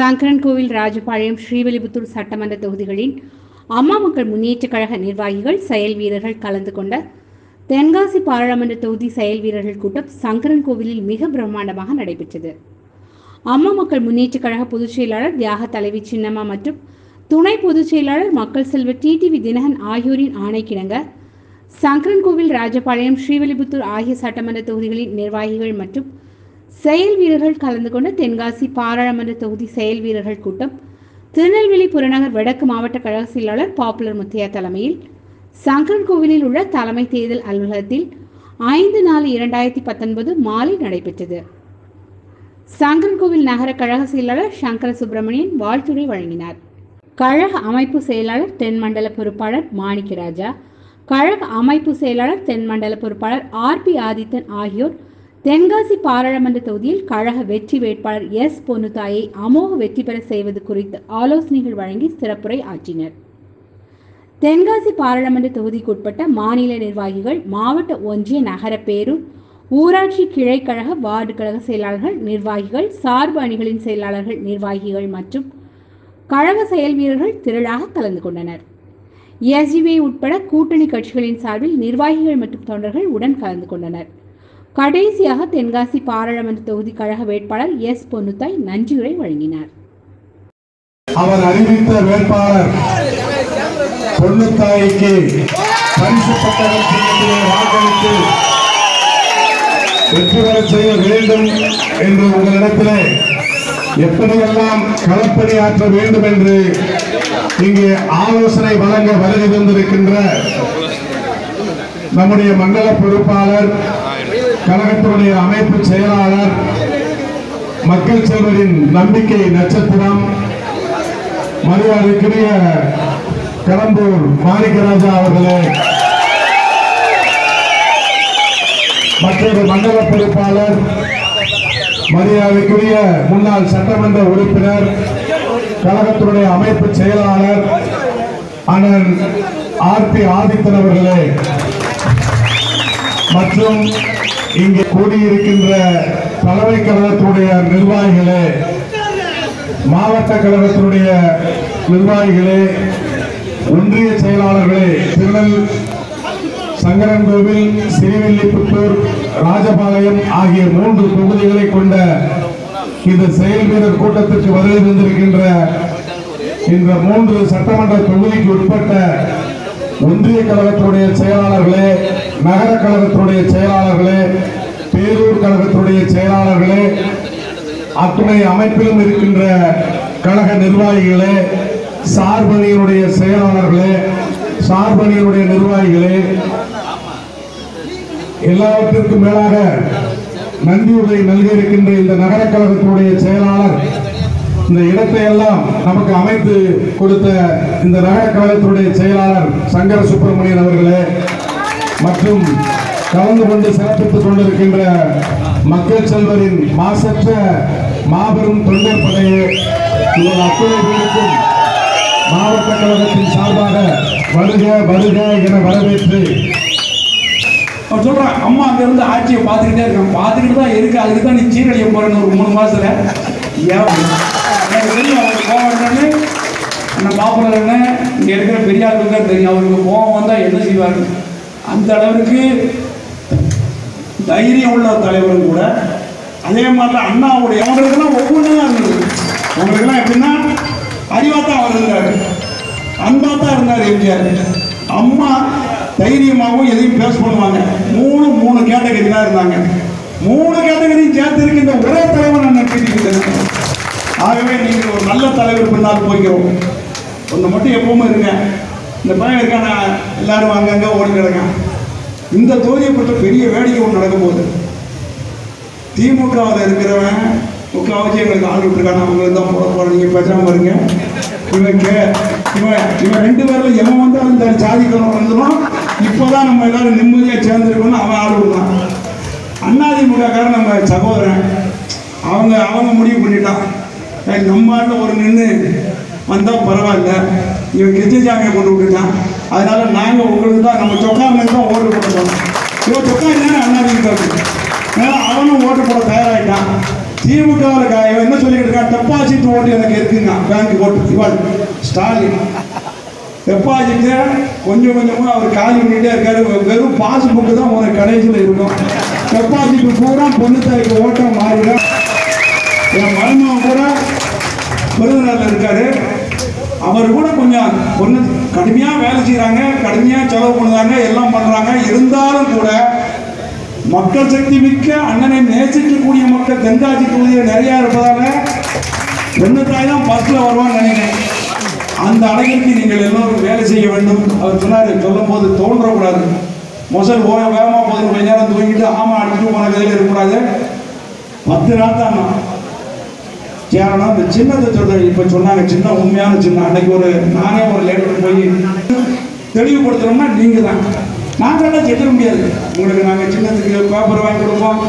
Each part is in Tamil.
சங்கரன்கோவில் ராஜபாளையம் ஸ்ரீவில்லிபுத்தூர் சட்டமன்ற தொகுதிகளின் அம்மா மக்கள் முன்னேற்றக் கழக நிர்வாகிகள் செயல் வீரர்கள் கலந்து கொண்ட தென்காசி பாராளுமன்ற தொகுதி செயல் வீரர்கள் கூட்டம் சங்கரன்கோவிலில் மிக பிரம்மாண்டமாக நடைபெற்றது. அம்மா மக்கள் முன்னேற்றக் கழக பொதுச் செயலாளர் தியாக தலைவி சின்னம்மா மற்றும் துணை பொதுச் செயலாளர் மக்கள் செல்வர் டிடிவி தினகன் ஆகியோரின் ஆணைக்கிணங்க சங்கரன்கோவில் ராஜபாளையம் ஸ்ரீவில்லிபுத்தூர் ஆகிய சட்டமன்ற தொகுதிகளின் நிர்வாகிகள் மற்றும் செயல் வீரர்கள் கலந்து கொண்ட தென்காசி பாராளுமன்ற தொகுதி செயல் வீரர்கள் கூட்டம் திருநெல்வேலி புறநகர் வடக்கு மாவட்ட கழக செயலாளர் பாப்புலர் முத்தையா தலைமையில் சங்கரன் கோவிலில் உள்ள தலைமை தேர்தல் அலுவலகத்தில் ஐந்து நாலு இரண்டாயிரத்தி பத்தொன்பது மாலை நடைபெற்றது. சங்கரன்கோவில் நகர கழக செயலாளர் சங்கர சுப்பிரமணியன் வாழ்த்துரை வழங்கினார். கழக அமைப்பு செயலாளர் தென்மண்டல பொறுப்பாளர் மாணிக்கராஜா கழக அமைப்பு செயலாளர் தென்மண்டல பொறுப்பாளர் ஆர் பி ஆதித்தன் ஆகியோர் தென்காசி பாராளுமன்ற தொகுதியில் கழக வெற்றி வேட்பாளர் எஸ் பொன்னுத்தாயை அமோக வெற்றி பெற செய்வது குறித்து ஆலோசனைகள் வழங்கி சிறப்புரை ஆற்றினர். தென்காசி பாராளுமன்ற தொகுதிக்குட்பட்ட மாநில நிர்வாகிகள் மாவட்ட ஒன்றிய நகர பேரூர் ஊராட்சி கிளைக்கழக வார்டு கழக செயலாளர்கள் நிர்வாகிகள் சார்பு அணிகளின் செயலாளர்கள் நிர்வாகிகள் மற்றும் கழக செயல் வீரர்கள் திரளாக கலந்து கொண்டனர். எஸ்ஜிபி உட்பட கூட்டணி கட்சிகளின் சார்பில் நிர்வாகிகள் மற்றும் தொண்டர்கள் உடன் கலந்து கொண்டனர். கடைசியாக தென்காசி பாராளுமன்ற தொகுதி கழக வேட்பாளர் எஸ் பொன்னுத்தாய் நன்றியுரை வழங்கினார். அவர் அறிவித்த வேட்பாளர் பொன்னுத்தாய்க்கு பரிசு வாக்களித்து வெற்றி பெற செய்ய வேண்டும் என்று உங்களிடத்திலே எப்படியெல்லாம் களப்பணி ஆற்ற வேண்டும் என்று இங்கே ஆலோசனை வழங்க வருகை தந்திருக்கின்ற நம்முடைய மண்டல பொறுப்பாளர் கழகத்தினுடைய அமைப்பு செயலாளர் மக்கள் செல்வரின் நம்பிக்கை நட்சத்திரம். மரியாதைக்குரிய கடம்பூர் மாணிக்கராஜா அவர்களே. மற்றொரு மண்டல பொறுப்பாளர் மரியாதைக்குரிய முன்னாள் சட்டமன்ற உறுப்பினர் கழகத்தினுடைய அமைப்பு செயலாளர் அண்ணன் ஆர் பி ஆதித்தன் அவர்களே. மற்றும் இங்கே கூடியிருக்கின்ற தலைமை கழகத்தினுடைய நிர்வாகிகளே மாவட்ட கழகத்தினுடைய நிர்வாகிகளே ஒன்றிய செயலாளர்களே திருநெல் சங்கரன்கோவில் சிறுவில்லிபுத்தூர் ராஜபாளையம் ஆகிய மூன்று தொகுதிகளை கொண்ட இந்த செயல் வீரர் கூட்டத்திற்கு வருகை தந்திருக்கின்ற இந்த மூன்று சட்டமன்ற தொகுதிக்கு உட்பட்ட ஒன்றிய கழகத்தினுடைய செயலாளர்களே நகர கழகத்தினுடைய செயலாளர்களே பேரூர் கழகத்தினுடைய செயலாளர்களே அத்துணை அமைப்பிலும் இருக்கின்ற கழக நிர்வாகிகளே சார்பணியினுடைய செயலாளர்களே சார்பணியினுடைய நிர்வாகிகளே எல்லாவற்றிற்கும் மேலாக நன்றியுரை நல்க இருக்கின்ற இந்த நகர கழகத்தினுடைய செயலாளர் இந்த இடத்தை எல்லாம் நமக்கு அமைத்து கொடுத்த இந்த நகர கழகத்தினுடைய செயலாளர் சங்கர சுப்பிரமணியன் அவர்களே மற்றும் கலந்து கொண்டு சிறப்பித்துக் கொண்டிருக்கின்ற மக்கள் செல்வரின் மாசற்ற மாபெரும் தொண்டர் படையை இவர் அத்துணை பேருக்கும் மாவட்ட கழகத்தின் சார்பாக வருக வருக என வரவேற்று. அவன் சொல்றான் அம்மா அங்கேருந்து ஆட்சியை பார்த்துக்கிட்டே இருக்கான். பார்த்துக்கிட்டு தான் இருக்கு. அதுக்கு தான் நீ சீரழிய போறேன்னு ஒரு மூணு மாசத்துல. ஏன் எனக்கு தெரியும் அவருக்கு கோவம் என்னன்னு பாப்புலர் இருக்கிற பெரிய தான் தெரியும். அவருக்கு போக வந்தால் என்ன செய்வாரு? அந்த அளவிற்கு தைரியம் உள்ள தலைவரும் கூட அதே மாதிரி அண்ணாவுடைய அவங்களுக்கெல்லாம் ஒவ்வொன்றும் இருந்தது அவங்களுக்கெல்லாம் எப்படின்னா அறிவாக தான் அவர் இருந்தார். அன்பா தான் இருந்தார் எம்ஜிஆர் அம்மா தைரியமாகவும் எதையும் பேச பண்ணுவாங்க. மூணு மூணு கேட்டகரி தான் இருந்தாங்க. மூணு கேட்டகரியும் சேர்த்து இருக்கின்ற ஒரே தலைவர் நான் நினைக்கின்றேன் ஆகவே நீங்கள் ஒரு நல்ல தலைவர் பின்னால் போய்க்கிறோம் ஒன்று மட்டும் எப்பவுமே இருங்க. இந்த பையன் இருக்கானா எல்லாரும் அங்கங்கே ஓடி கிடக்கான் இந்த தொகுதியை பற்றி பெரிய வேடிக்கை ஒன்று நடக்க போகுது திமுகவில் இருக்கிறவன் முக்கால்வாசி எங்களுக்கு ஆள் விட்டுருக்கான். அவங்களுக்கு தான் போட போகிறோம் நீங்கள் பேசாமல் இருங்க. இவன் கே இவன் இவன் ரெண்டு பேரில் எவன் வந்து அந்த ஜாதி கலவரம் வந்துடும் இப்போ தான் நம்ம எல்லாரும் நிம்மதியாக சேர்ந்துருக்கோம்னு அவன் ஆள் விடுவான் அண்ணாதிமுகக்காரன் நம்ம சகோதரன். அவங்க அவங்க முடிவு பண்ணிட்டான். நம்ம ஒரு நின்று வந்தால் பரவாயில்ல. இவன் கிருஷ்ணசாமியை கொண்டு விட்டுட்டான். அதனால நாங்கள் உங்களுக்கு தான் நம்ம சொக்காமலுக்கு தான் ஓட்டு போட்டோம் இவன் சொக்கா இல்லைன்னா அண்ணாதிமுக அதனால அவனும் ஓட்டு போட தயாராகிட்டான் திமுக என்ன சொல்லிக்கிட்டு இருக்கான்? டெபாசிட் ஓட்டு எனக்கு இருக்குங்க பேங்க் ஓட்டு. இவள் ஸ்டாலின். டெபாசிட்டு கொஞ்சம் கொஞ்சமாக அவர் காலி பண்ணிகிட்டே இருக்காரு. வெறும் பாஸ்புக்கு தான் உனக்கு கடைசியில் இருக்கும் டெபாசிட் பூரா பொண்ணு தாய்க்கு ஓட்டம் மாறிடும். என் மருமகன் கூட விருதுநகரில் இருக்காரு. அவர் கூட கொஞ்சம் பொண்ணு கடுமையாக வேலை செய்கிறாங்க கடுமையாக செலவு பண்ணுறாங்க எல்லாம் பண்ணுறாங்க இருந்தாலும் கூட மக்கள் சக்தி மிக்க அண்ணனை நேசிக்கக்கூடிய மக்கள் தென்காசி தொகுதியில் நிறையா இருப்பதால பொண்ணு தாய் தான் பஸ்ஸில் வருவான்னு நினைக்கிறேன். அந்த அளவிற்கு நீங்கள் எல்லோரும் வேலை செய்ய வேண்டும். அவர் சொன்னார் சொல்லும் போது தோன்றக்கூடாது. மொசல் ஓய வேகமாக போது கொஞ்ச நேரம் தூங்கிட்டு ஆமாம் அடிச்சு போன கதையில் இருக்கக்கூடாது. பத்து நாள் தான் ஏன்னா இந்த சின்னதை சொல்ற இப்போ சொன்னாங்க. சின்ன உண்மையான சின்ன. அன்னைக்கு ஒரு நானே ஒரு லேட்டர் போய் தெளிவுபடுத்துறோம்னா நீங்கள் தான் நாங்களாம் செஞ்சிட முடியாது. உங்களுக்கு நாங்கள் சின்னத்துக்கு பேப்பர் வாங்கி கொடுப்போம்.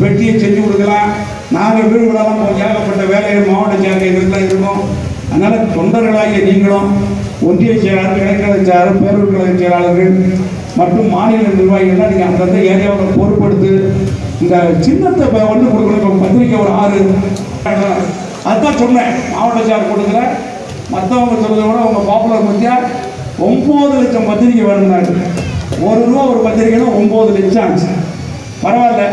பெட்டியை செஞ்சு கொடுக்கலாம். நாங்கள் வீடு விடாமல் போய் ஏகப்பட்ட வேலைகள் மாவட்ட செயலர் இருக்கோம் இருக்கும். அதனால் தொண்டர்களாகிய நீங்களும் ஒன்றிய செயலாளர் இடைக்கழக செயலாளர் பேரூர் கழக செயலாளர்கள் மற்றும் மாநில நிர்வாகிகள்லாம் நீங்கள் அந்தந்த ஏரியாவில் பொறுப்படுத்து இந்த சின்னத்தை இப்போ வந்து கொடுக்கணும். இப்போ பத்திரிக்கை ஒரு ஆறு அதுதான் சொன்னேன். மாவட்ட சார் கூட்டத்தில் மற்றவங்க சொல்றதை விட உங்கள் பாப்புலர் பத்தியா ஒம்பது லட்சம் பத்திரிக்கை வேணும்னாரு ஒரு ரூபா ஒரு பத்திரிக்கைனா ஒம்பது லட்சம் ஆச்சு. பரவாயில்ல.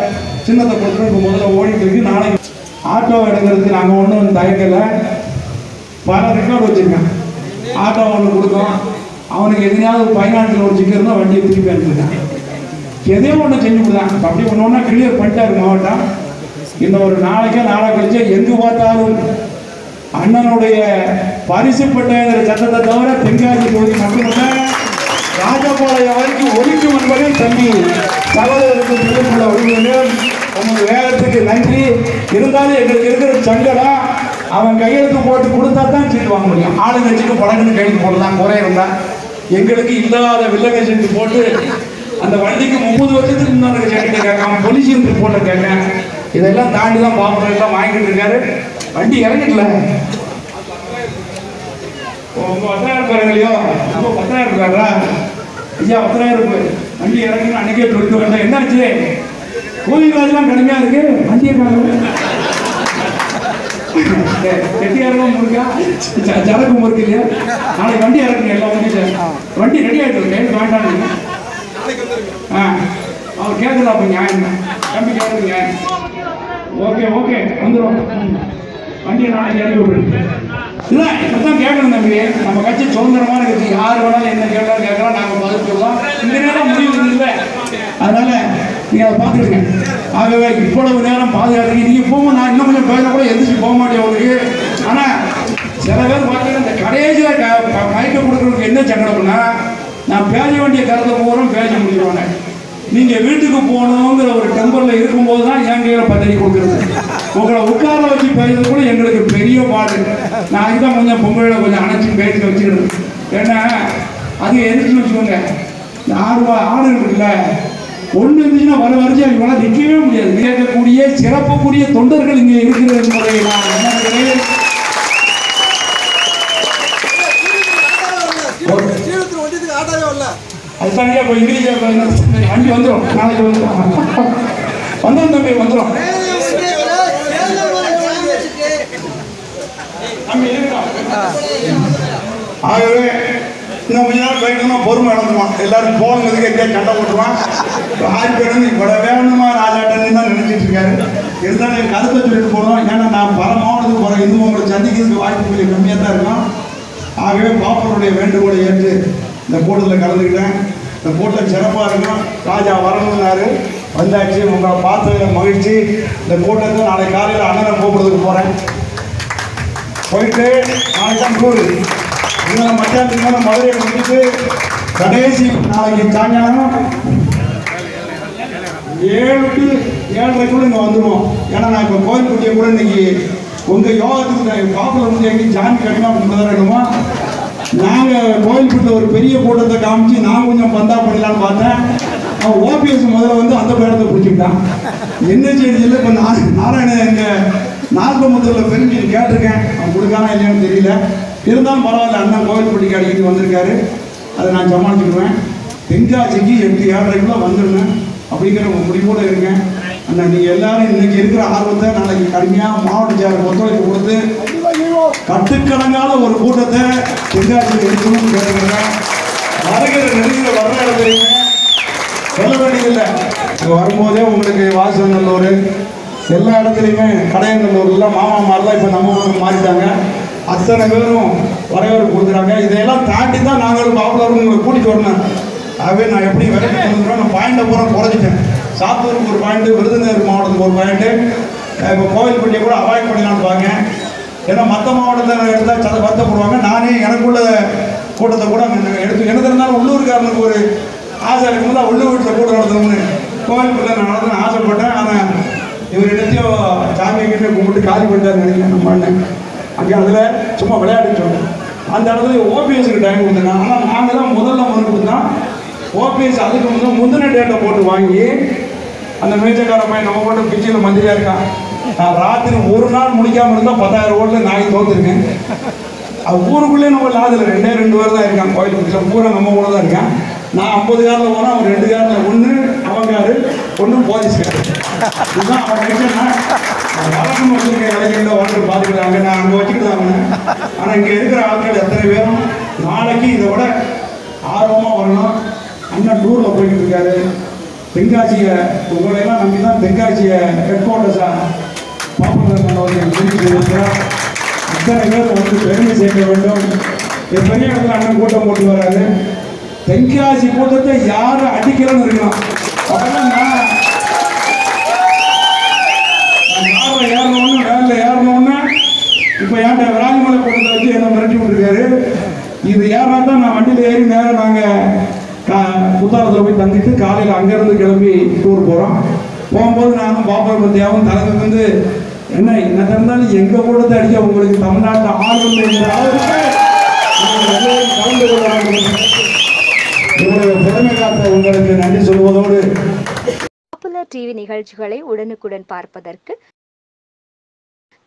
சின்னத்தை கொடுத்துட்டு முதல்ல ஓடிட்டு இருக்கு. நாளைக்கு ஆட்டோ எடுக்கிறதுக்கு நாங்கள் ஒன்றும் தயக்கலை பல ரெக்கார்டு வச்சுருக்கேன். ஆட்டோ ஒன்று கொடுத்தோம். அவனுக்கு எதுனாவது ஃபைனான்ஸில் ஒரு சிக்கல் இருந்தால் வண்டியை திருப்பி அனுப்பிச்சிருக்கான் எதையோ ஒன்று செஞ்சு கொடுத்தான். அப்படி ஒன்று ஒன்றா கிளியர் பண்ணிட்டாரு மாவட்டம். இன்னும் ஒரு நாளைக்கே நாளை கழிச்சு எங்கு பார்த்தாலும் அண்ணனுடைய பரிசு சட்டத்தை தவிர தென்காசி தொகுதி மட்டுமல்ல ராஜபாளையம் வரைக்கும் ஒழிக்கும் என்பதை தம்பி. சகோதரருக்கு தெரிவித்துள்ள விரும்புகிறேன் உங்கள் வேகத்துக்கு நன்றி. இருந்தாலும் எங்களுக்கு இருக்கிற சங்கடம் அவன் கையெழுத்து போட்டு கொடுத்தா தான் சீட்டு வாங்க முடியும். ஆளுங்கட்சிக்கு படகுன்னு கையெழுத்து போடலாம் குறை இருந்தா. எங்களுக்கு இல்லாத வில்லங்க சீட்டு போட்டு அந்த வண்டிக்கு முப்பது வருஷத்துக்கு முன்னாடி சீட்டு கேட்காம பொலிசியன் போட்டு கேட்கேன் இதெல்லாம் தாண்டி தான் பாப்போம் எல்லாம் வாங்கிட்டு இருக்காரு. வண்டி இறங்கிட்டல. உங்க பத்தாயிரம் பேருங்களையோ இப்போ பத்தாயிரம் பேரா ஐயா பத்தாயிரம் பேர். வண்டி இறங்கணும் அன்னைக்கே கொடுக்க வேண்டாம் என்னாச்சு? கூலி காசுலாம் கடுமையா இருக்கு. வண்டியை காணும் கெட்டியாரும் முருக்கா ச- முறுக்கு இல்லையா? நாளைக்கு வண்டி இறக்குங்க எல்லா வண்டியும் வண்டி ரெடி ஆகிட்டு இருக்கு. வேண்டாம் ஆ அவர் கேட்குறா அப்போ நியாயம். தான். தம்பி கேட்குறது நியாயம். ஓகே ஓகே வந்துடும் வண்டியை நாளைக்கு இறக்கி விடுறேன் இல்லை இப்பதான் கேட்கணும் தம்பி நம்ம கட்சி சுதந்திரமா கட்சி யார் வேணாலும் என்ன கேட்டாலும் கேட்கலாம். நாங்கள் பதில் சொல்லலாம் இந்த நேரம் முடிவு இல்லை அதனால நீங்கள் அதை பார்த்துருங்க ஆகவே இவ்வளவு நேரம் பாதுகாத்து நீங்கள் போகும் நான் இன்னும் கொஞ்சம் பேச கூட எந்திரிச்சு போக மாட்டேன் உங்களுக்கு. ஆனால் சில பேர் பார்த்தீங்கன்னா இந்த கடைசியில் க மயக்க கொடுக்குறவங்களுக்கு என்ன சங்கடம்னா நான் பேச வேண்டிய கருத்தை போகிறோம் பேச முடிஞ்சிருவாங்க. நீங்கள் வீட்டுக்கு போகணுங்கிற ஒரு டெம்பரில் இருக்கும்போது தான் என் கையில பதவி கொடுக்குறது. உங்களை உட்கார வச்சு பேசுறது கூட எங்களுக்கு பெரிய பாடு. நான் இதுதான் கொஞ்சம் பொங்கலில் கொஞ்சம் அணைச்சி பேசி வச்சுக்கிறது ஏன்னா அது எதுக்குன்னு வச்சுக்கோங்க. ஆறு ஆடு ஆடு இருக்குல்ல. ஒன்று இருந்துச்சுன்னா வர வரிசை இவங்களாம் நிற்கவே முடியாது. கேட்கக்கூடிய சிறப்புக்குரிய தொண்டர்கள் இங்கே இருக்கிறது என்பதை நான் என்ன அதுதாங்க இப்போ இங்கிலீஷ் வண்டி வந்துடும் நாளைக்கு வந்துடும் வந்துடும் தம்பி வந்துடும் ஆகவே இன்னும் கொஞ்ச நாள் போயிட்டோம்னா பொறுமை இழந்துருவான். எல்லாரும் போகிறதுக்கு எங்கேயா சண்டை போட்டுருவான். ஆறு பேர் வந்து இவ்வளோ வேணுமா ராஜாட்டன்னு தான் நினைச்சிட்டு இருக்காரு. இருந்தாலும் என் கருத்தை சொல்லிட்டு போனோம் ஏன்னா நான் பல மாவட்டத்துக்கு போகிறேன் இன்னும் உங்களை சந்திக்கிறதுக்கு வாய்ப்பு கொஞ்சம் கம்மியாக தான் இருக்கும். ஆகவே பாப்பருடைய வேண்டுகோளை ஏற்று இந்த கூட்டத்தில் கலந்துக்கிட்டேன். இந்த கூட்டம் சிறப்பாக இருக்கும் ராஜா வரணும்னாரு. வந்தாச்சு. உங்களை பார்த்ததில் மகிழ்ச்சி. இந்த கூட்டத்தை நாளை காலையில் அண்ணனை கூப்பிடுறதுக்கு போகிறேன் போயிட்டு நாளைக்கு தான் டூரு இன்னும் மத்தியானத்துக்கு மேலே மதுரையை முடிச்சு கடைசி நாளைக்கு சாயங்காலம் ஏழு டு ஏழரைக்குள்ள இங்கே வந்துடுவோம் ஏன்னா நான் இப்போ கோயில்பட்டியை கூட இன்னைக்கு உங்கள் யோகத்துக்கு பாப்பில் வந்து எங்கேயும் ஜாமி அப்படின்னு தான் வேணுமா நாங்கள் கோயில்பட்டில் ஒரு பெரிய கூட்டத்தை காமிச்சு நான் கொஞ்சம் பந்தா பண்ணலான்னு பார்த்தேன். அவன் ஓபிஎஸ் முதல்ல வந்து அந்த பேரத்தை பிடிச்சிக்கிட்டான். என்ன செய்தியில் இப்போ நான் நாராயணன் எங்கள் நாகமுத்தூரில் பெருஞ்சி கேட்டிருக்கேன். அவன் கொடுக்கானா இல்லையான்னு தெரியல. இருந்தாலும் பரவாயில்ல அண்ணன் கோவில்பட்டிக்கு அடிக்கடி வந்திருக்காரு. அதை நான் சமாளிச்சுக்குவேன் தென்காசிக்கு எட்டு ஏழரைக்குள்ள வந்துடுவேன் அப்படிங்கிற ஒரு முடிவோடு இருக்கேன் அண்ணா நீங்கள் எல்லாரும் இன்னைக்கு இருக்கிற ஆர்வத்தை நாளைக்கு கடுமையாக மாவட்ட செயலர் ஒத்துழைப்பு கொடுத்து கட்டுக்கணங்கான ஒரு கூட்டத்தை தென்காசியில் எடுக்கணும்னு கேட்டுக்கிறேன் வருகிற நெருங்கிற வர்ற இடத்துலையுமே சொல்ல வேண்டியதில்லை. இங்கே வரும்போதே உங்களுக்கு வாசநல்லூர் எல்லா இடத்துலையுமே கடையநல்லூர்ல மாமா மாதிரிலாம் இப்போ நம்ம ஊருக்கு மாறிட்டாங்க. அத்தனை பேரும் வரவேற்பு கொடுக்குறாங்க. இதையெல்லாம் தாண்டி தான் நாங்கள் பாப்புலரும் உங்களை கூட்டிகிட்டு வரணும். ஆகவே நான் எப்படி விலைக்கு கொடுக்குறோம் நான் பாயிண்டை பூரா குறைஞ்சிட்டேன். சாத்தூருக்கு ஒரு பாயிண்ட்டு விருதுநகர் மாவட்டத்துக்கு ஒரு பாயிண்ட்டு இப்போ கோவில்பட்டியை கூட அவாய்ட் பண்ணலான்னு பாங்க ஏன்னா மற்ற மாவட்டத்தில் எடுத்தால் சத வருத்தப்படுவாங்க நானே எனக்குள்ள கூட்டத்தை கூட அங்கே எடுத்து என்ன இருந்தாலும் உள்ளூர்காரனுக்கு ஒரு ஆசை இருக்கும்போது உள்ளூர் வீட்டில் கூட்டம் நடத்தணும்னு கோவில்பட்டியில் நான் நடத்தணும்னு ஆசைப்பட்டேன். ஆனால் இவர் என்னத்தையோ சாமி கிட்டே கும்பிட்டு காலி பண்ணிட்டாரு நினைக்கிறேன் நம்ம அண்ணன். அங்கே அதில் சும்மா விளையாட்டு சொன்னேன் அந்த இடத்துல ஓபிஎஸ்க்கு டைம் கொடுத்தேன் ஆனால் நாங்கள் தான் முதல்ல முதல் கொடுத்தோம் ஓபிஎஸ் அதுக்கு முதல் முந்தின டேட்டை போட்டு வாங்கி அந்த மேஜக்கார பையன் நம்ம மட்டும் பிச்சியில் மந்திரியாக இருக்கான். நான் ராத்திரி ஒரு நாள் முடிக்காமல் இருந்தால் பத்தாயிரம் ஓட்டில் நாய் தோத்துருக்கேன். அது ஊருக்குள்ளே நம்ம லாதில் ரெண்டே ரெண்டு பேர் தான் இருக்கான் கோயில் பக்கத்தில் பூரா நம்ம கூட தான் இருக்கான். நான் ஐம்பது காரில் போனால் அவன் ரெண்டு காரில் ஒன்று அவன் காரு ஒன்று போலீஸ் காரு. இதுதான் அவன் நினைச்சேன்னா வழக்கம் வச்சிருக்க இளைஞர்கள் வந்து பார்த்துக்கிறாங்க நான் அங்கே வச்சுக்கிட்டு தான் ஆனால் இங்கே இருக்கிற ஆட்கள் எத்தனை பேரும் நாளைக்கு இதை விட ஆர்வமாக வரணும். அண்ணன் டூரில் போய்கிட்டு இருக்காரு. தென்காசியை உங்களையெல்லாம் நம்பி தான் தென்காசியை ஹெட் குவார்ட்டர்ஸாக பாப்பா அத்தனை பேர் வந்து பெருமை சேர்க்க வேண்டும். இது பெரிய இடத்துல அண்ணன் கூட்டம் போட்டு வராரு. தென்காசி கூட்டத்தை யாரும் அடிக்கிறன்னு இருக்கணும் அப்பதான் நான். காரில் ஏறணும்னு வேனில் ஏறணும்னு இப்போ ஏன்ட்ட ராஜமலை கூட்டத்தை வச்சு என்ன மிரட்டி விட்டுருக்காரு. இது ஏறினா தான் நான் வண்டியில் ஏறி நேரம் நாங்கள் புத்தாரத்தில் போய் தங்கிட்டு காலையில் அங்கேருந்து கிளம்பி டூர் போகிறோம் போகும்போது நானும் பாப்பர் பத்தியாவும் தலைமை வந்து என்ன என்ன இருந்தாலும் எங்க கூட தடிக்க உங்களுக்கு தமிழ்நாட்டு ஆள் கலந்து கொள்ள உங்களுடைய திறமை காத்த உங்களுக்கு நன்றி சொல்வதோடு பாப்புலர் டிவி நிகழ்ச்சிகளை உடனுக்குடன் பார்ப்பதற்கு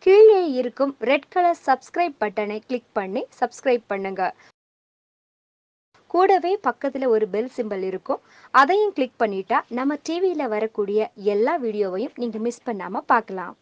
கீழே இருக்கும் ரெட் கலர் சப்ஸ்கிரைப் பட்டனை கிளிக் பண்ணி சப்ஸ்கிரைப் பண்ணுங்க. கூடவே பக்கத்தில் ஒரு பெல் சிம்பல் இருக்கும். அதையும் கிளிக் பண்ணிட்டா நம்ம டிவியில் வரக்கூடிய எல்லா வீடியோவையும் நீங்கள் மிஸ் பண்ணாமல் பார்க்கலாம்.